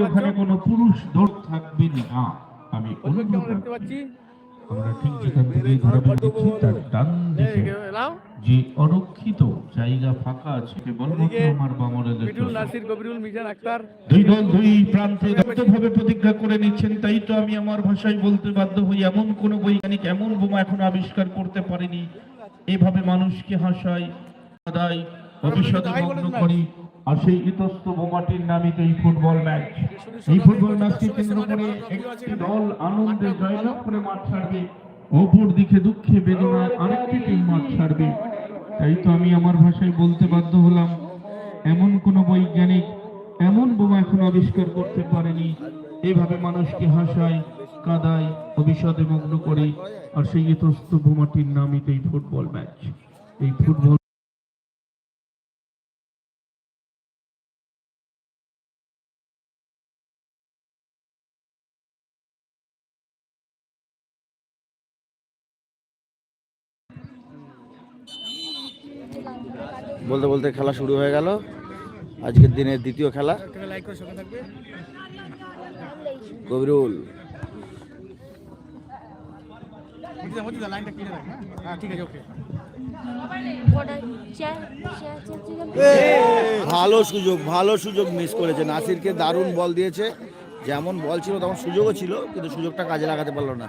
ওখানে কোনো পুরুষ দৌড় থাকবে না। আমি পরিবেশ দেখতে পাচ্ছি। আমরা ঠিক যেখান থেকে তার ডান দিকে। যে অরক্ষিত জায়গা ফাঁকা আছে আমার দুই দল দুই প্রান্তে দত্তভাবে প্রতিজ্ঞা করে নিচ্ছেন তাই তো আমি আমার ভাষায় বলতে বাধ্য হই। এমন কোন বৈজ্ঞানিক এমন বোমা এখন আবিষ্কার করতে পারেনি। এভাবে মানুষকে হাসায় কাদায় ভবিষ্যতে মগ্ন করি। আর সেই ইতস্ত বোমাটির নামই তো এই ফুটবল ম্যাচ। এই ফুটবল ম্যাচকে কেন্দ্র করে একটি দল আনন্দে জয়লাভ করে মাঠ ছাড়বে, অপর দিকে দুঃখে বেদনায় আরেকটি টিম মাঠ ছাড়বে। তাই তো আমি আমার ভাষায় বলতে বাধ্য হলাম, এমন কোন বৈজ্ঞানিক, এমন বোমা এখন আবিষ্কার করতে পারেনি। এভাবে মানুষকে হাসায়, কাদায়, অবিষদে মগ্ন করে, আর সেই ইতস্ত বোমাটির নামই তো এই ফুটবল ম্যাচ। এই ফুটবল বলতে বলতে খেলা শুরু হয়ে গেল। আজকের দিনের দ্বিতীয় খেলা। কবিরুল। ভালো সুযোগ ভালো সুযোগ মিস করেছে। নাসিরকে দারুণ বল দিয়েছে। যেমন বল ছিল তখন সুযোগও ছিল, কিন্তু সুযোগটা কাজে লাগাতে পারল না।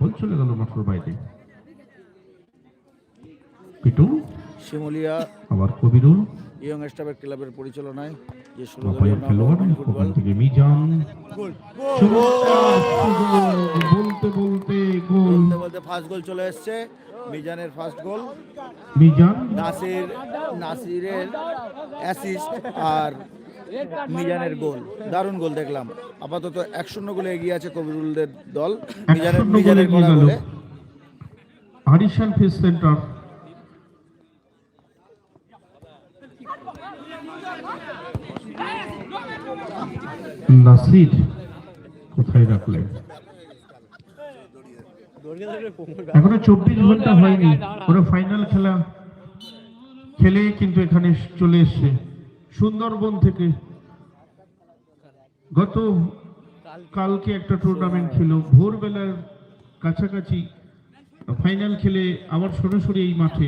বল চলে গেল মাত্র বাইরে? বিটুল শিমুলিয়া। আবার কবিরুল? ইয়ং স্টাফের ক্লাবের পরিচালনায় যে দলীয় খেলোয়াড় ওখান থেকে মিজান। বলতে বলতে গোল। বলতে বলতে ফার্স্ট গোল চলে এসছে মিজানের ফার্স্ট গোল মিজান? নাসির নাসিরের অ্যাসিস্ট আর মিজানের গোল। দারুণ গোল দেখলাম। আপাতত এক শূন্য গোলে এগিয়ে আছে কবিরুলদের দল। মিজানের মিজানের করা গোলে আরিশান ফিস সেন্টার। নাসির কোথায় রাখলেন? এখনও চব্বিশ ঘণ্টা হয়নি। ওরা ফাইনাল খেলা। খেলে কিন্তু এখানে চলে এসছে। সুন্দরবন থেকে গত কালকে একটা টুর্নামেন্ট ছিল। ভোরবেলার কাছাকাছি ফাইনাল খেলে আবার সরাসরি এই মাঠে।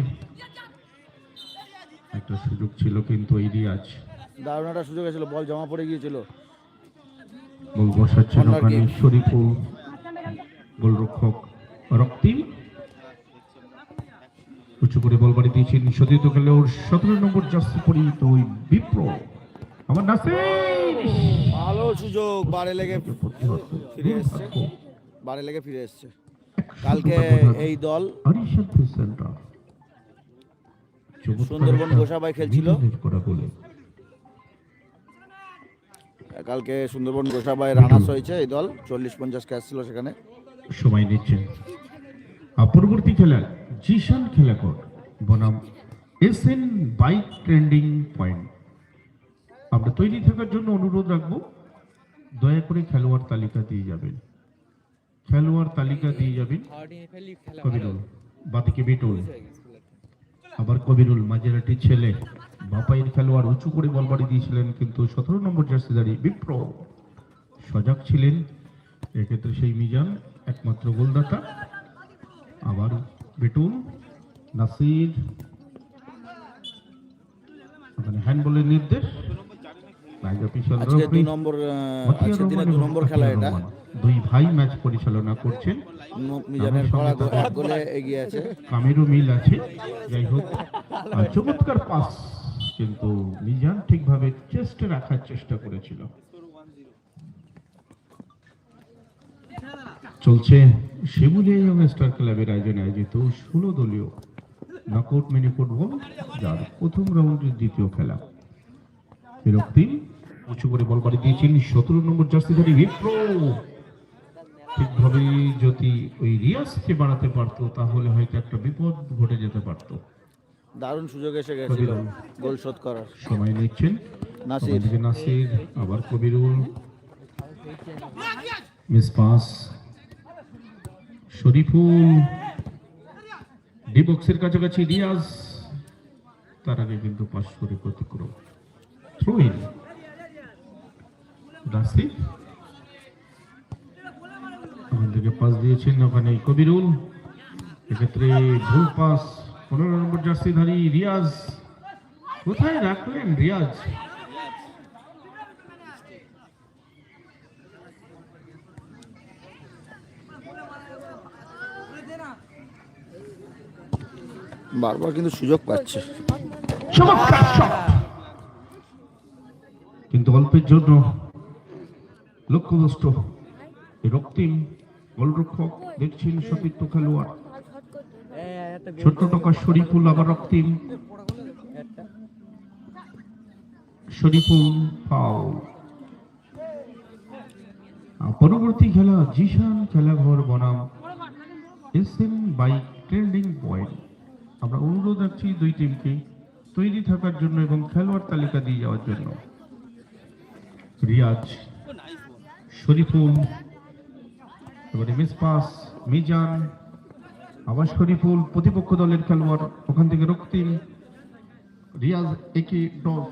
একটা সুযোগ ছিল কিন্তু এই রিয়াজ। দারুণ একটা সুযোগ ছিল বল জমা পড়ে গিয়েছিল। গোল বসাচ্ছেন ওখানে. শরীফুল গোলরক্ষক রক্তিম। উঁচু করে বল বাড়ি দিয়েছেন সতীর্থ খেলে ওর সতেরো নম্বর জার্সি পরিহিত ওই বিপ্র। আমার নাসির। ভালো সুযোগ বারে লেগে ফিরে এসছে। বারে লেগে ফিরে এসছে। কালকে এই দল সুন্দরবন গোসাবাই খেলছিল। কালকে সুন্দরবন গোসাবাই রানাস হয়েছে এই দল। চল্লিশ পঞ্চাশ ক্যাচ ছিল সেখানে। সময় নিচ্ছেন আর পরবর্তী খেলা জিশান খেলাকর বনাম S N bike trending point. আমরা তৈরি থাকার জন্য অনুরোধ রাখব, দয়া করে খেলোয়াড় তালিকা দিয়ে যাবেন। খেলোয়াড় তালিকা দিয়ে যাবেন কবিরুল, বাদিকে বিটুল, আবার কবিরুল মাঝেরাটির ছেলে। বাপাইয়ের খেলোয়াড় উঁচু করে বল বাড়ি দিয়েছিলেন, কিন্তু সতেরো নম্বর জার্সি দাঁড়িয়ে বিপ্র সজাগ ছিলেন এক্ষেত্রে সেই মিজান, একমাত্র গোলদাতা। আবার বেটুল নাসির ওখানে হ্যান্ডবলের নির্দেশ। রাইজ আজকে দু নম্বর আজকের দিনে রহমান নম্বর খেলা এটা। দুই ভাই ম্যাচ পরিচালনা করছেন। মিজানের গোলে এগিয়ে আছে। কামেরও মিল আছে। যাই হোক চমৎকার পাস কিন্তু মিজান ঠিকভাবে চেষ্টা রাখার চেষ্টা করেছিল। চলছে শিমুলিয়া ইয়ং স্টার ক্লাবের আয়োজনে আয়োজিত ষোলো দলীয় নকআউট মিনি ফুটবল যার প্রথম রাউন্ডের দ্বিতীয় খেলা। এরক তিন উঁচু করে বল বাড়ি দিয়েছেন সতেরো নম্বর জার্সি ধরে বিপ্রো ঠিকভাবে যদি ওই রিয়াজকে বাড়াতে পারতো তাহলে হয়তো একটা বিপদ ঘটে যেতে পারতো। দারুণ সুযোগ এসে গেছিল গোল শোধ করার। সময় নিচ্ছেন। নাসির। নাসির আবার কবিরুল। Miss pass. শরীফুল ডিবক্সের কাছাকাছি রিয়াজ তার আগে কিন্তু পাস করে প্রতিক্রম। থ্রু ওখান থেকে পাস দিয়েছেন ওখানে কবিরুল। এক্ষেত্রে ভুল পাস। পনেরো নম্বর জার্সিধারী রিয়াজ। কোথায় রাখলেন রিয়াজ? বারবার কিন্তু সুযোগ পাচ্ছে। কিন্তু অল্পের জন্য লক্ষ্যভ্রষ্ট রক্তিম গোলরক্ষক দেখছেন সতীর্থ খেলোয়াড়। ছোট্ট টাকা শরীফুল, আবার রক্তিম। শরীফুল ফাউল পরবর্তী খেলা, জিশান খেলাঘর বনাম। S M bike trending point আমরা অনুরোধ রাখছি দুই টিমকে তৈরি থাকার জন্য এবং খেলোয়াড় তালিকা দিয়ে যাওয়ার জন্য। রিয়াজ শরীফুল, এবারে মিস পাস মিজান, আবার শরীফুল, প্রতিপক্ষ দলের খেলোয়াড়, ওখান থেকে রক্তিম, রিয়াজ একে দশ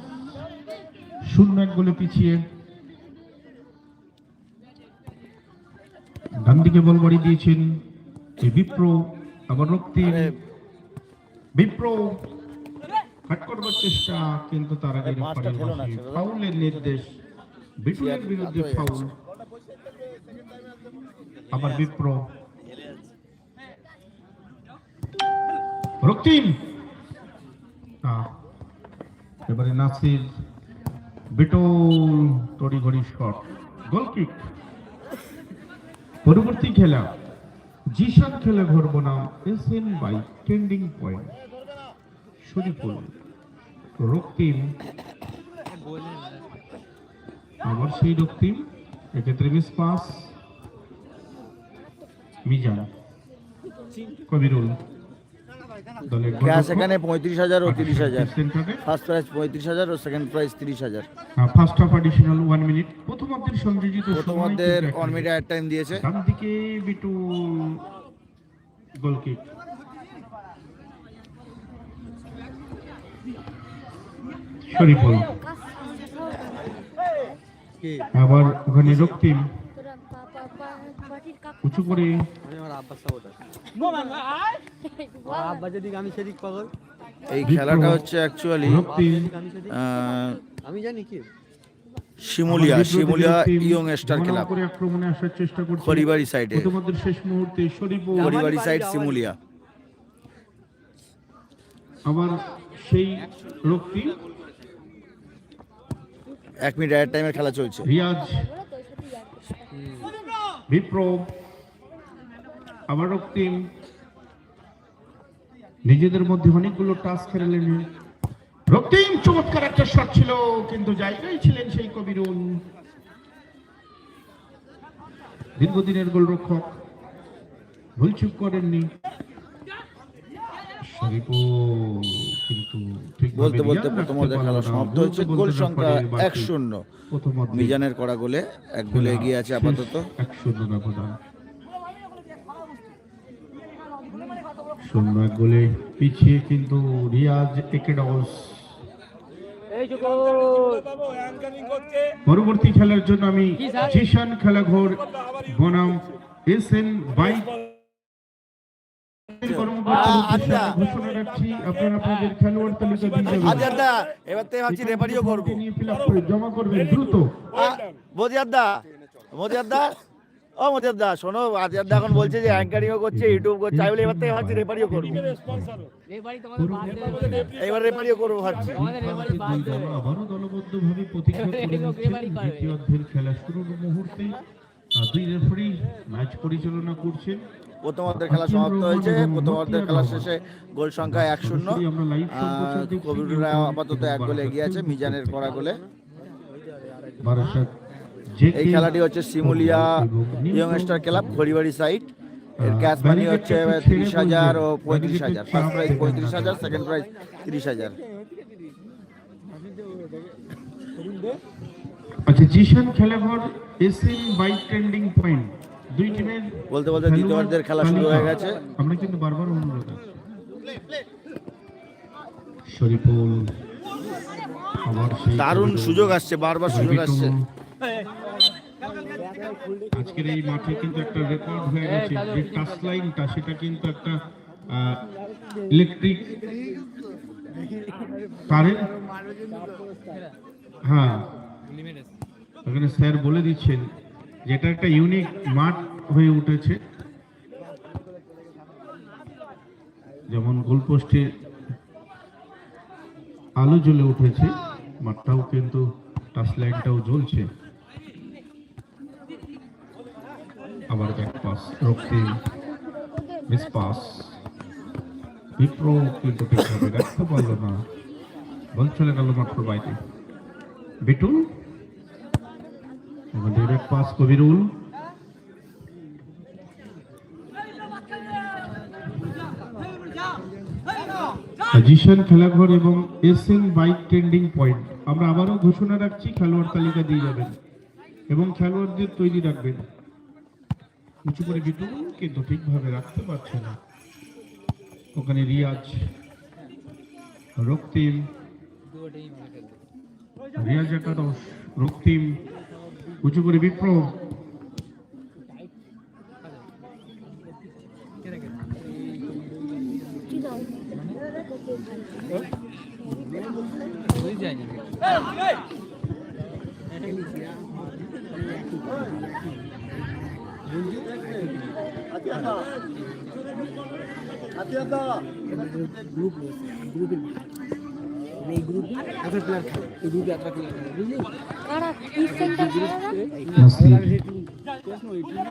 শূন্য এক গোলে পিছিয়ে। ডান দিকে বল বাড়ি দিয়েছেন বিপ্র, আবার রক্তিম। বিপ্র কাট করবার চেষ্টা কিন্তু তার আগে। ফাউলের নির্দেশ বিপুলের বিরুদ্ধে ফাউল। আবার রক্তিম! এবারে নাসির বিটল তড়িঘড়ি শট গোল কিক পরবর্তী খেলা। জিশান খেলে ঘর বনাম S N bike trending point. Shariful Raktim আমার সেই রক্তিম এক্ষেত্রে miss pass. Mizan, Kabirul. Cash এখানে পঁয়ত্রিশ হাজার ও তিরিশ হাজার। ফার্স্ট প্রাইজ পঁয়ত্রিশ হাজার ও সেকেন্ড প্রাইজ তিরিশ হাজার। First half additional one minute প্রথমার্ধের সংযোজিত প্রথমার্ধের অন মিনিট। মিডিয়া টাইম দিয়েছে। ডান দিকে বিটু গোল কিক শরীফুল আবার ওখানে রক্তিম। সেদিক পাগল। এই খেলাটা হচ্ছে অ্যাকচুয়ালি আমি জানি কি? Shimulia Shimulia young star club. করে আক্রমণে আসার চেষ্টা করছে। খড়িবাড়ি সাইডে প্রথমার্ধের শেষ মুহূর্তে শরীফুল খড়িবাড়ি সাইড শিমুলিয়া। আবার সেই রক্তিম এক মিনিট এর টাইমের খেলা চলছে। রিয়াজ। ওরা তোর সাথে ইয়ার বিপ্র আবার রক্তিম নিজেদের মধ্যে অনেকগুলো টাচ খেলেন রক্তিম চমৎকার একটা শট ছিল কিন্তু জায়গায় ছিলেন সেই কবিরুল। দীর্ঘদিনের গোলরক্ষক ভুলচুপ করেননি। শরীফুল কিন্তু বলতে বলতে প্রথম খেলা সমাপ্ত হচ্ছে গোল সংখ্যা। এক শূন্য। মিজানের করা গোলে এক গোলে এগিয়ে আছে আপাতত। এক শূন্য ব্যবধান শূন্য গোলে পিছিয়ে কিন্তু রিয়াজ একেডস এই পরবর্তী খেলার জন্য আমি জিশান খেলাঘর বনাম এস এন বাইক জমা করবেন দ্রুত মজিয়াদা মজিয়াদা ও মজিয়াদা শোনো আজারদা এখন বলছে যে অ্যাঙ্কারিংও করছে ইউটিউব করছে আমি বলি এবার থেকে ভাবছি রেফারিও করব। এবার রেফারিও করব ভাবছি। আবারও দলবদ্ধভাবে খেলা শুরুর মুহূর্তে। দুই রেফারি ম্যাচ পরিচালনা করছেন। প্রথম অর্ধের খেলা সমাপ্ত হয়েছে। প্রথম অর্ধের খেলা শেষে গোল সংখ্যা এক শূন্য। কবিরুলরা আপাতত এক গোলে এগিয়ে আছে। মিজানের করা গোলে। বারাসাত এই খেলাটি হচ্ছে Shimulia young star club Kharibari side এর ক্যাশ মানি হচ্ছে তিরিশ হাজার ও পঁয়ত্রিশ হাজার। ফার্স্ট প্রাইজ পঁয়ত্রিশ হাজার সেকেন্ড প্রাইজ তিরিশ হাজার। আচ্ছা জিশান খেলাঘর এসএম বাইক ট্রেন্ডিং পয়েন্ট দুই টিমের বলতে বলতে দ্বিতীয় খেলা শুরু হয়ে গেছে। আমরা কিন্তু বারবার অনুরোধ শরীফুল দারুণ সুযোগ আসছে বারবার সুযোগ আসছে। আজকের এই মাঠে কিন্তু একটা রেকর্ড হয়ে গেছে। যে টাচ লাইনটা সেটা কিন্তু একটা ইলেকট্রিক কারেন্ট হ্যাঁ। স্যার বলে দিচ্ছেন যে এটা একটা ইউনিক মাঠ হয়ে উঠেছে। যেমন গোলপোস্টে আলো জ্বলে উঠেছে, মাঠটাও কিন্তু টাচ লাইনটাও জ্বলছে। আবার back pass Raktim miss pass. Bipro কিন্তু ঠিকভাবে রাখতে পারল না। বল চলে গেল মাত্র বাইরে। Bitul? Direct pass Kabirul. Zeeshan Khelaghar এবং এসএন বাইক ট্রেন্ডিং পয়েন্ট আমরা আবারও ঘোষণা রাখছি, খেলোয়াড় তালিকা দিয়ে যাবেন এবং খেলোয়াড়দের তৈরি রাখবেন। উঁচু করে বিটুল কিন্তু ঠিকভাবে রাখতে পারছে না। ওখানে রিয়াজ, রক্তিম, রিয়াজ একাদশ রক্তিম, উঁচু করে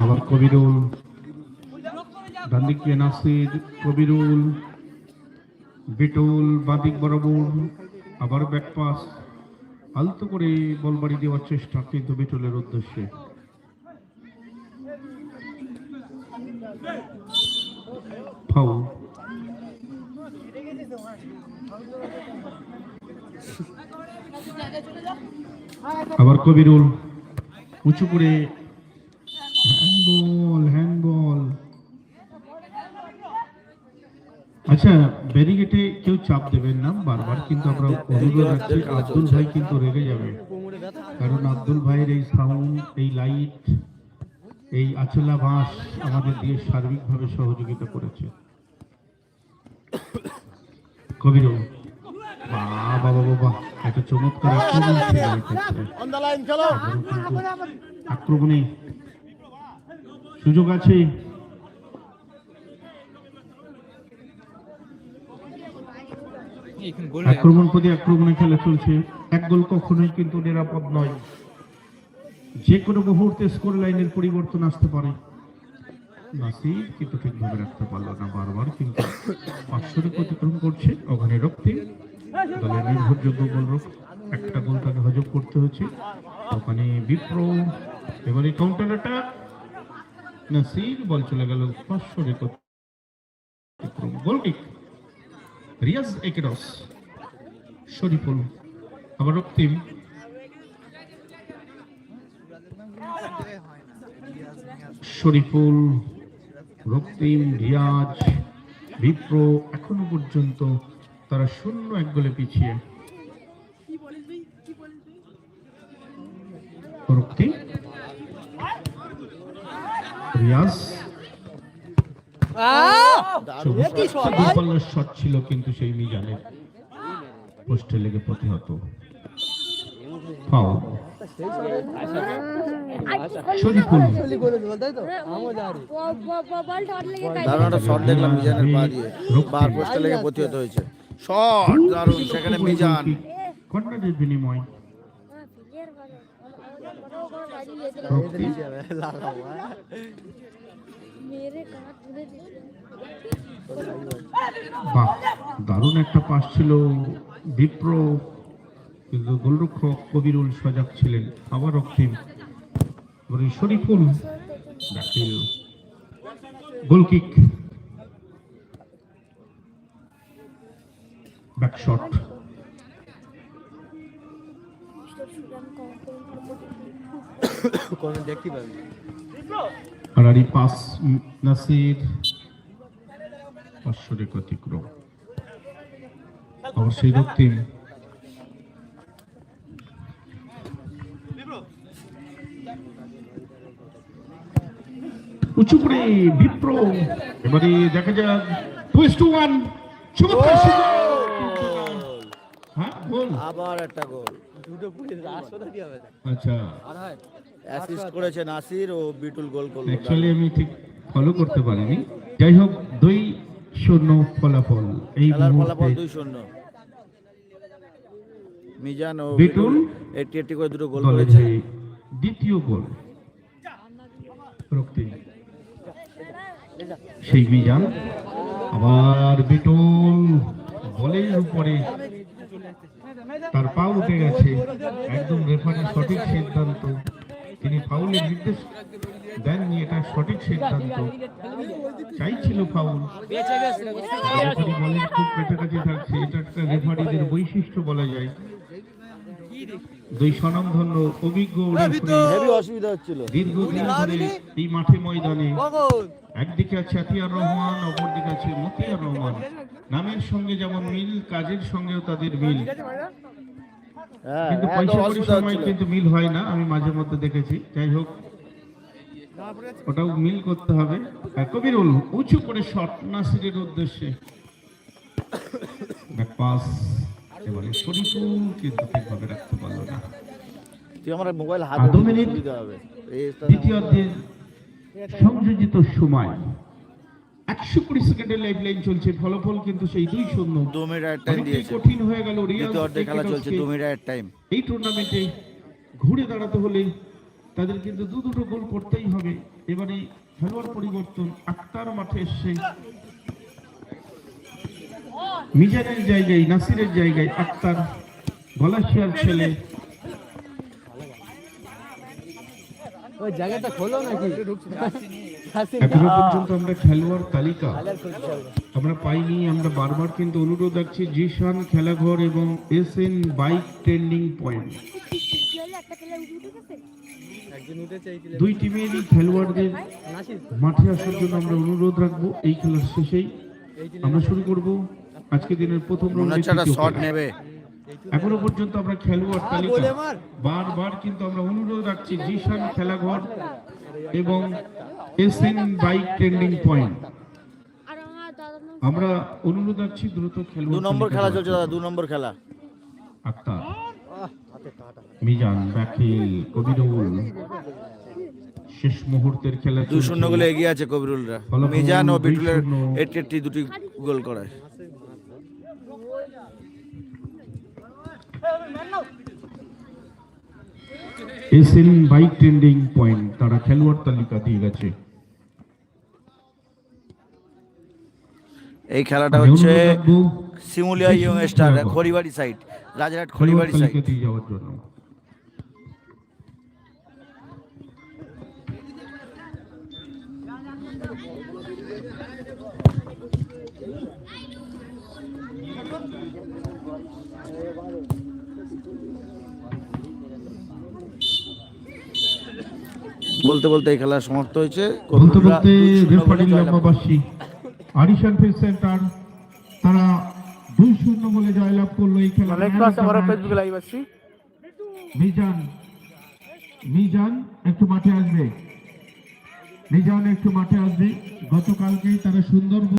আবার কবিরুল ডান দিক নাসির, কবিরুল, বিটুল বাদিক বরাবর, আবার ব্যাক আলতো করে বল বাড়ি দেওয়ার চেষ্টা কিন্তু বিটুলের উদ্দেশ্যে। আবার কবিরুল, উঁচু করে। হ্যান্ডবল হ্যান্ডবল আচ্ছা ব্যারিগেটে কেউ চাপ দেবেন না বারবার, কিন্তু আমরা অনুরোধ রাখছি, আব্দুল ভাই কিন্তু রেগে যাবে। কারণ আব্দুল ভাইয়ের এই সাউন্ড এই লাইট এই আচলা বাঁশ আমাদের দিয়ে সার্বিকভাবে সহযোগিতা করেছে। কবির বাবা বাবা একটা চমৎকার আক্রমণ আক্রমণে সুযোগ আছে। আক্রমণ প্রতি আক্রমণে খেলা চলছে। এক গোল কখনোই কিন্তু নিরাপদ নয়। যে কোনো মুহূর্তে স্কোর লাইনের পরিবর্তন আসতে পারে। নাসির কিন্তু ঠিকভাবে রাখতে পারল না বারবার, কিন্তু পাঁচশোর অতিক্রম করছে ওখানে রক্তি। দলের নির্ভরযোগ্য গোল একটা গোল তাকে হজম করতে হচ্ছে। ওখানে বিপ্র, এবারে কাউন্টার অ্যাটাক নাসির, বল চলে গেল পাঁচশো অতিক্রম গোল কিক রিয়াজ একেডস শরীফুল, আবার রক্তিম। শরীফুল রক্তিম রিয়াজ বিপ্র এখনও পর্যন্ত তারা শূন্য এক গোলে পিছিয়ে। রিয়াজ। শট ছিল কিন্তু সেই মিজানের পোস্টে লেগে প্রতিহত। ফাউল শরীফুল বল ধর লেগে তাই দারুণ একটা শট দেখলাম মিজানের পা দিয়ে। বার পোস্টে লেগে প্রতিহত হয়েছে। শট দারুণ সেখানে মিজান। কর্নারের বিনিময়। হ্যাঁ বাহ দারুণ একটা পাস ছিল বিপ্র কিন্তু গোলরক্ষক কবিরুল সজাগ ছিলেন। আবার রক্তিম এবারে শরীফুল ব্যাটিল গোল কিক ব্যাক শট কোনো দেখতে পাবি আড়াড়ি পাস নাসির অতিক্রম। অবশ্যই রক্তিম। উঁচু করে বিপ্র। এবারে দেখা যাক। টুইস্ট ওয়ান চমৎকার হ্যাঁ গোল। আবার একটা গোল। দুটো পুরে আসো কি হবে আচ্ছা। আর হয়। অ্যাসিস্ট করেছে নাসির ও বিটুল গোল করল। অ্যাকচুয়ালি আমি ঠিক ফলো করতে পারিনি। যাই হোক দুই শূন্য ফলাফল এই খেলার ফলাফল দুই শূন্য। মিজান ও বিটুল একটি একটি করে দুটো গোল করেছে দ্বিতীয় গোল। সেই মিজান আবার বিটুল বলের উপরে তার পা উঠে গেছে। একদম রেফারির সঠিক সিদ্ধান্ত। তিনি ফাউলের নির্দেশ দেননি এটা সঠিক সিদ্ধান্ত। চাইছিল ফাউল রেফারি বলের খুব কাছাকাছি থাকছে। এটা একটা রেফারিদের বৈশিষ্ট্য বলা যায়। দুই স্বনামধন্য অভিজ্ঞ রেফারি হেভি অসুবিধা হচ্ছিল। দীর্ঘদিন ধরে এই মাঠে ময়দানে। একদিকে আছে আতিয়ার রহমান অপরদিকে আছে মতিয়ার রহমান। নামের সঙ্গে যেমন মিল কাজের সঙ্গেও তাদের মিল। হ্যাঁ কিন্তু পয়সা কড়ির সময় কিন্তু মিল হয় না আমি মাঝে মধ্যে দেখেছি। যাই হোক ওটাও মিল করতে হবে। আর কবিরুল উঁচু করে শট নাসিরের উদ্দেশ্যে। ব্যাক পাস এবারে শরীফুল কিন্তু ঠিকভাবে রাখতে পারল না। তুই আমার মোবাইল হাতে মিনিট দিতে হবে। এই স্থানে সংযোজিত সময়। একশো কুড়ি সেকেন্ডের লাইফ লাইন চলছে ফলাফল কিন্তু সেই দুই শূন্য। দু মিনিট টাইম দিয়েছে। কঠিন হয়ে গেল রিয়াল দ্বিতীয় অর্ধে খেলা চলছে দু মিনিট টাইম এই টুর্নামেন্টে ঘুরে দাঁড়াতে হলে তাদের কিন্তু দু দুটো গোল করতেই হবে। এবারে খেলোয়াড় পরিবর্তন আক্তার মাঠে এসছে। মিজানের জায়গায় নাসিরের জায়গায় আক্তার গলাশিয়ার ছেলে। ওই জায়গাটা খোলো নাকি? এখনও পর্যন্ত আমরা খেলোয়াড় তালিকা আমরা পাইনি আমরা বারবার কিন্তু অনুরোধ রাখছি জিশান খেলাঘর এবং S N bike trending point. দুই টিমেরই খেলোয়াড়দের মাঠে আসার জন্য আমরা অনুরোধ রাখব এই খেলার শেষেই। আমরা শুরু করব। আজকে দিনের প্রথম শট নেবে। এখনও পর্যন্ত আমরা খেলোয়াড় তালিকা। বারবার কিন্তু আমরা অনুরোধ রাখছি জিশান খেলাঘর এবং S N bike trending point. আমার অনুরোধ রাখছি দ্রুত দু খেলোয়াড় নম্বর খেলা চলছে দাদা দু নম্বর খেলা। আক্তার। মিজান বাকিল কবিরুল শেষ মুহূর্তের খেলা দুই শূন্য গোলে এগিয়ে আছে কবিরুলরা। মিজান ও বিটুলের একটি দুটি গোল করায়। এস বাইক ট্রেন্ডিং পয়েন্ট তারা খেলোয়াড় তালিকা দিয়ে গেছে। এই খেলাটা হচ্ছে Shimulia young star Kharibari side Rajarhat Kharibari side যাওয়ার জন্য। বলতে বলতে এই খেলা সমাপ্ত হয়েছে। বলতে বলতে রেফারি লম্বাবাসী আরিশান সেন্টার তারা দুই শূন্য বলে জয়লাভ করল এই খেলা। লাইভ আসছি। মিজান মিজান একটু মাঠে আসবে। মিজান একটু মাঠে আসবে। গতকালকেই তারা সুন্দর